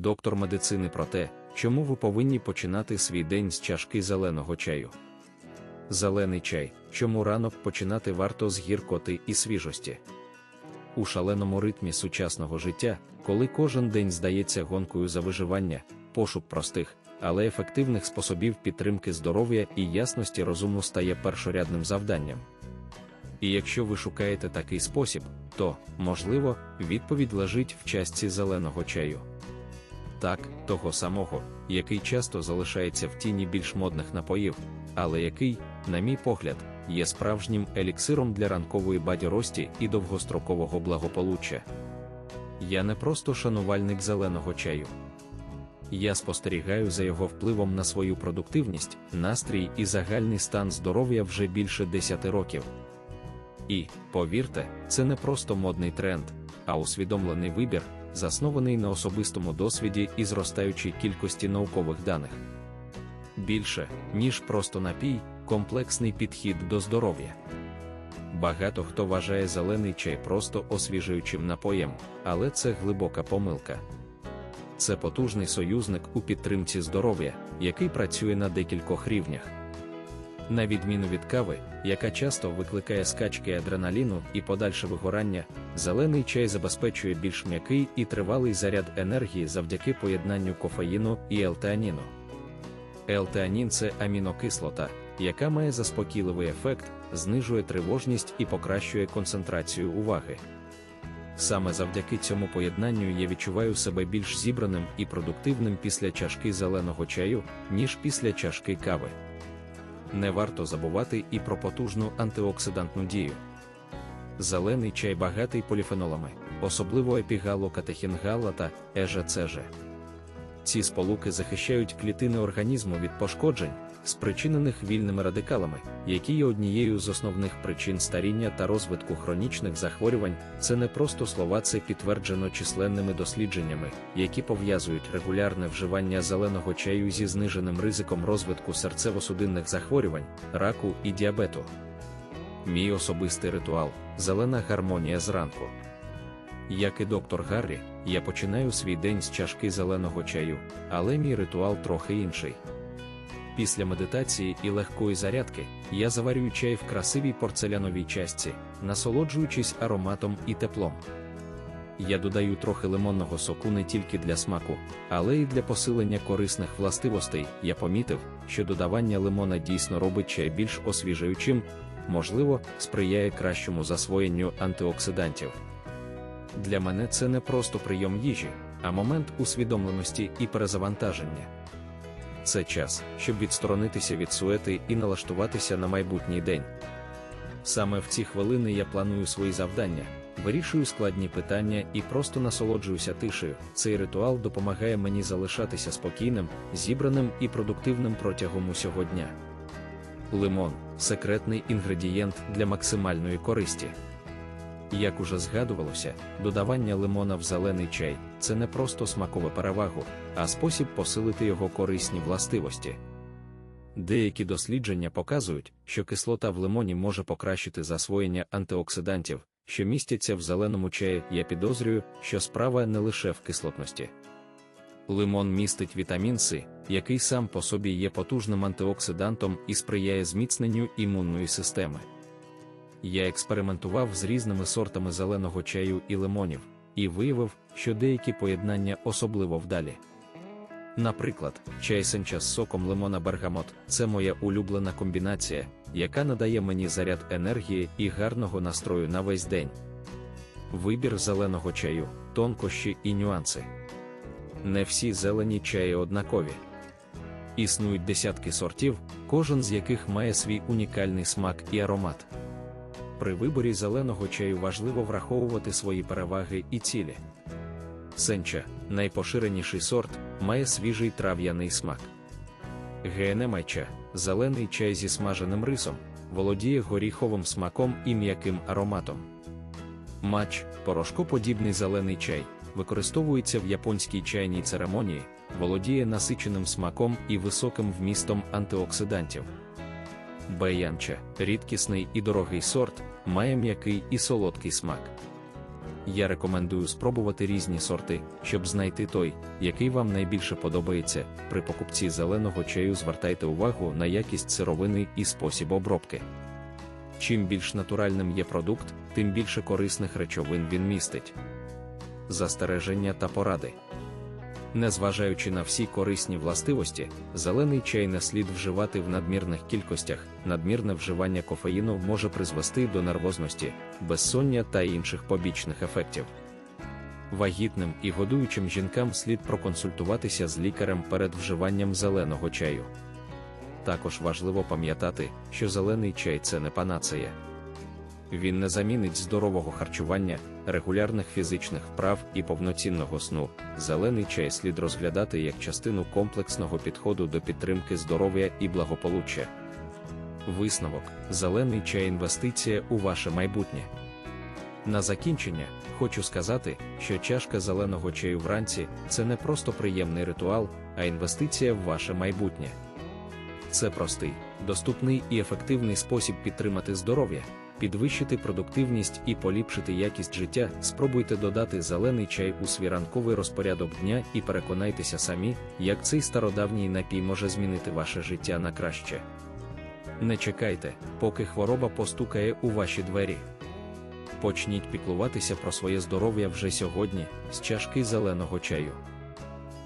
доктор медицини про те, чому ви повинні починати свій день з чашки зеленого чаю. Зелений чай, чому ранок починати варто з гіркоти і свіжості. У шаленому ритмі сучасного життя, коли кожен день здається гонкою за виживання, пошук простих, але ефективних способів підтримки здоров'я і ясності розуму стає першорядним завданням. І якщо ви шукаєте такий спосіб, то, можливо, відповідь лежить в частці зеленого чаю. Так, того самого, який часто залишається в тіні більш модних напоїв, але який, на мій погляд, є справжнім еліксиром для ранкової бадьорості і довгострокового благополуччя. Я не просто шанувальник зеленого чаю. Я спостерігаю за його впливом на свою продуктивність, настрій і загальний стан здоров'я вже більше 10 років. І, повірте, це не просто модний тренд, а усвідомлений вибір, заснований на особистому досвіді і зростаючій кількості наукових даних. Більше, ніж просто напій, комплексний підхід до здоров'я. Багато хто вважає зелений чай просто освіжуючим напоєм, але це глибока помилка. Це потужний союзник у підтримці здоров'я, який працює на декількох рівнях. На відміну від кави, яка часто викликає скачки адреналіну і подальше вигорання, зелений чай забезпечує більш м'який і тривалий заряд енергії завдяки поєднанню кофеїну і елтеаніну. Елтеанін це амінокислота, яка має заспокійливий ефект, знижує тривожність і покращує концентрацію уваги. Саме завдяки цьому поєднанню я відчуваю себе більш зібраним і продуктивним після чашки зеленого чаю, ніж після чашки кави. Не варто забувати і про потужну антиоксидантну дію. Зелений чай багатий поліфенолами, особливо епігалокатехінгала та ежецеже. Ці сполуки захищають клітини організму від пошкоджень, спричинених вільними радикалами, які є однією з основних причин старіння та розвитку хронічних захворювань. Це не просто слова, це підтверджено численними дослідженнями, які пов'язують регулярне вживання зеленого чаю зі зниженим ризиком розвитку серцево-судинних захворювань, раку і діабету. Мій особистий ритуал зелена гармонія зранку. Як і доктор Гаррі, я починаю свій день з чашки зеленого чаю, але мій ритуал трохи інший. Після медитації і легкої зарядки я заварюю чай в красивій порцеляновій частці, насолоджуючись ароматом і теплом. Я додаю трохи лимонного соку не тільки для смаку, але й для посилення корисних властивостей. Я помітив, що додавання лимона дійсно робить чай більш освіжаючим, можливо, сприяє кращому засвоєнню антиоксидантів. Для мене це не просто прийом їжі, а момент усвідомленості і перезавантаження. Це час, щоб відсторонитися від суети і налаштуватися на майбутній день. Саме в ці хвилини я планую свої завдання, вирішую складні питання і просто насолоджуюся тишею. Цей ритуал допомагає мені залишатися спокійним, зібраним і продуктивним протягом усього дня. Лимон секретний інгредієнт для максимальної користі. Як уже згадувалося, додавання лимона в зелений чай це не просто смакову перевагу, а спосіб посилити його корисні властивості. Деякі дослідження показують, що кислота в лимоні може покращити засвоєння антиоксидантів, що містяться в зеленому чаї. Я підозрюю, що справа не лише в кислотності. Лимон містить вітамін С, який сам по собі є потужним антиоксидантом і сприяє зміцненню імунної системи. Я експериментував з різними сортами зеленого чаю і лимонів, і виявив, що деякі поєднання особливо вдалі. Наприклад, чай сенча з соком лимона бергамот це моя улюблена комбінація, яка надає мені заряд енергії і гарного настрою на весь день. Вибір зеленого чаю, тонкощі і нюанси. Не всі зелені чаї однакові. Існують десятки сортів, кожен з яких має свій унікальний смак і аромат. При виборі зеленого чаю важливо враховувати свої переваги і цілі. Сенча, найпоширеніший сорт, має свіжий трав'яний смак. Генемайча зелений чай зі смаженим рисом, володіє горіховим смаком і м'яким ароматом. Мач, порошкоподібний зелений чай, використовується в японській чайній церемонії, володіє насиченим смаком і високим вмістом антиоксидантів. Баянча, рідкісний і дорогий сорт, має м'який і солодкий смак. я рекомендую спробувати різні сорти, щоб знайти той, який вам найбільше подобається. При покупці зеленого чаю звертайте увагу на якість сировини і спосіб обробки. Чим більш натуральним є продукт, тим більше корисних речовин він містить. Застереження та поради. Незважаючи на всі корисні властивості, зелений чай не слід вживати в надмірних кількостях. Надмірне вживання кофеїну може призвести до нервозності, безсоння та інших побічних ефектів. Вагітним і годуючим жінкам слід проконсультуватися з лікарем перед вживанням зеленого чаю. Також важливо пам'ятати, що зелений чай це не панацея. Він не замінить здорового харчування, регулярних фізичних вправ і повноцінного сну. Зелений чай слід розглядати як частину комплексного підходу до підтримки здоров'я і благополуччя. Висновок: зелений чай інвестиція у ваше майбутнє. На закінчення хочу сказати, що чашка зеленого чаю вранці це не просто приємний ритуал, а інвестиція в ваше майбутнє. Це простий, доступний і ефективний спосіб підтримати здоров'я, підвищити продуктивність і поліпшити якість життя. Спробуйте додати зелений чай у свій ранковий розпорядок дня і переконайтеся самі, як цей стародавній напій може змінити ваше життя на краще. Не чекайте, поки хвороба постукає у ваші двері. Почніть піклуватися про своє здоров'я вже сьогодні з чашки зеленого чаю.